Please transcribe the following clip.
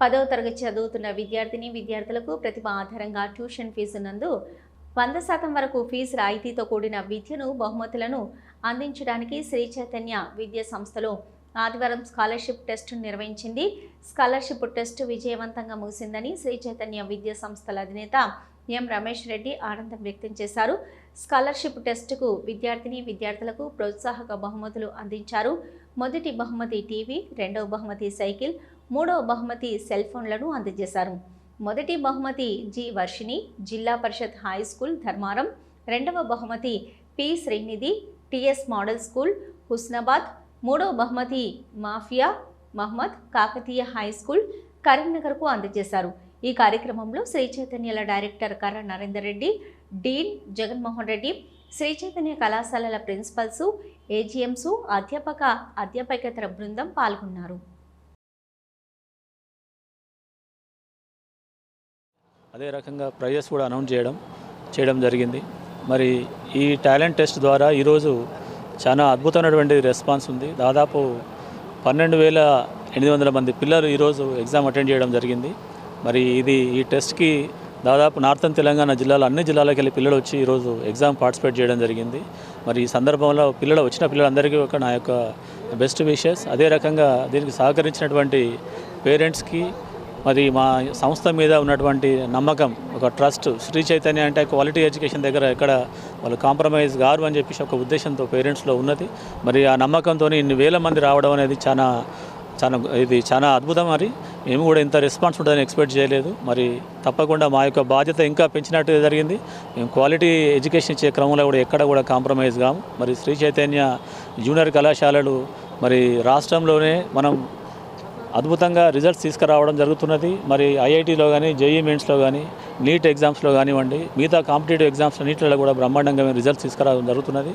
పదవ తరగతి చదువుతున్న విద్యార్థిని విద్యార్థులకు ప్రతిభ ఆధారంగా ట్యూషన్ ఫీజు నందు వంద శాతం వరకు ఫీజు రాయితీతో కూడిన విద్యను బహుమతులను అందించడానికి శ్రీ చైతన్య విద్యా సంస్థలో ఆదివారం స్కాలర్షిప్ టెస్ట్ నిర్వహించింది. స్కాలర్షిప్ టెస్ట్ విజయవంతంగా ముగిసిందని శ్రీ చైతన్య విద్యా సంస్థల అధినేత ఎం రమేష్ రెడ్డి ఆనందం వ్యక్తం చేశారు. స్కాలర్షిప్ టెస్టుకు విద్యార్థిని విద్యార్థులకు ప్రోత్సాహక బహుమతులు అందించారు. మొదటి బహుమతి టీవీ రెండవ బహుమతి సైకిల్ మూడవ బహుమతి సెల్ ఫోన్లను అందజేశారు. మొదటి బహుమతి జి వర్షిణి జిల్లా పరిషత్ హై స్కూల్ ధర్మారం. రెండవ బహుమతి P Srinidhi TS model school Husnabad. మూడవ బహుమతి mafia Mohammed Kakatiya high school కరీంనగర్కు అందజేశారు. ఈ కార్యక్రమంలో శ్రీ చైతన్యల డైరెక్టర్ కర్ర నరేందర్ రెడ్డి డీన్ జగన్మోహన్ రెడ్డి శ్రీ చైతన్య కళాశాలల ప్రిన్సిపల్సు ఏజీఎంసు అధ్యాపక అధ్యాపకేతర బృందం పాల్గొన్నారు. అదే రకంగా ప్రైజెస్ కూడా అనౌన్స్ చేయడం చేయడం జరిగింది. మరి ఈ టాలెంట్ టెస్ట్ ద్వారా ఈరోజు చాలా అద్భుతమైనటువంటి రెస్పాన్స్ ఉంది. దాదాపు పన్నెండు వేల ఎనిమిది వందల మంది పిల్లలు ఈరోజు ఎగ్జామ్ అటెండ్ చేయడం జరిగింది. మరి ఇది ఈ టెస్ట్కి దాదాపు నార్థన్ తెలంగాణ జిల్లాలో అన్ని జిల్లాలకు వెళ్ళి పిల్లలు వచ్చి ఈరోజు ఎగ్జామ్ పార్టిసిపేట్ చేయడం జరిగింది. మరి ఈ సందర్భంలో పిల్లలు వచ్చిన పిల్లలందరికీ ఒక నా యొక్క బెస్ట్ విషెస్. అదే రకంగా దీనికి సహకరించినటువంటి పేరెంట్స్కి మరి మా సంస్థ మీద ఉన్నటువంటి నమ్మకం ఒక ట్రస్ట్ శ్రీ చైతన్య అంటే క్వాలిటీ ఎడ్యుకేషన్ దగ్గర ఎక్కడ వాళ్ళు కాంప్రమైజ్ గారు అని చెప్పేసి ఒక ఉద్దేశంతో పేరెంట్స్లో ఉన్నది. మరి ఆ నమ్మకంతో ఇన్ని వేల మంది రావడం అనేది చాలా చాలా ఇది చాలా అద్భుతం మరి. మేము కూడా ఇంత రెస్పాన్స్ ఉంటుందని ఎక్స్పెక్ట్ చేయలేదు. మరి తప్పకుండా మా యొక్క బాధ్యత ఇంకా పెంచినట్టు జరిగింది. మేము క్వాలిటీ ఎడ్యుకేషన్ ఇచ్చే క్రమంలో కూడా ఎక్కడ కూడా కాంప్రమైజ్ కాము. మరి శ్రీ చైతన్య జూనియర్ కళాశాలలు మరి రాష్ట్రంలోనే మనం అద్భుతంగా రిజల్ట్స్ తీసుకురావడం జరుగుతున్నది. మరి ఐఐటీలో కానీ జేఈ మెయిన్స్లో కానీ నీట్ ఎగ్జామ్స్లో కానివ్వండి మిగతా కాంపిటేటివ్ ఎగ్జామ్స్ అన్నింటిలో కూడా బ్రహ్మాండంగా మేము రిజల్ట్స్ తీసుకురావడం జరుగుతున్నది.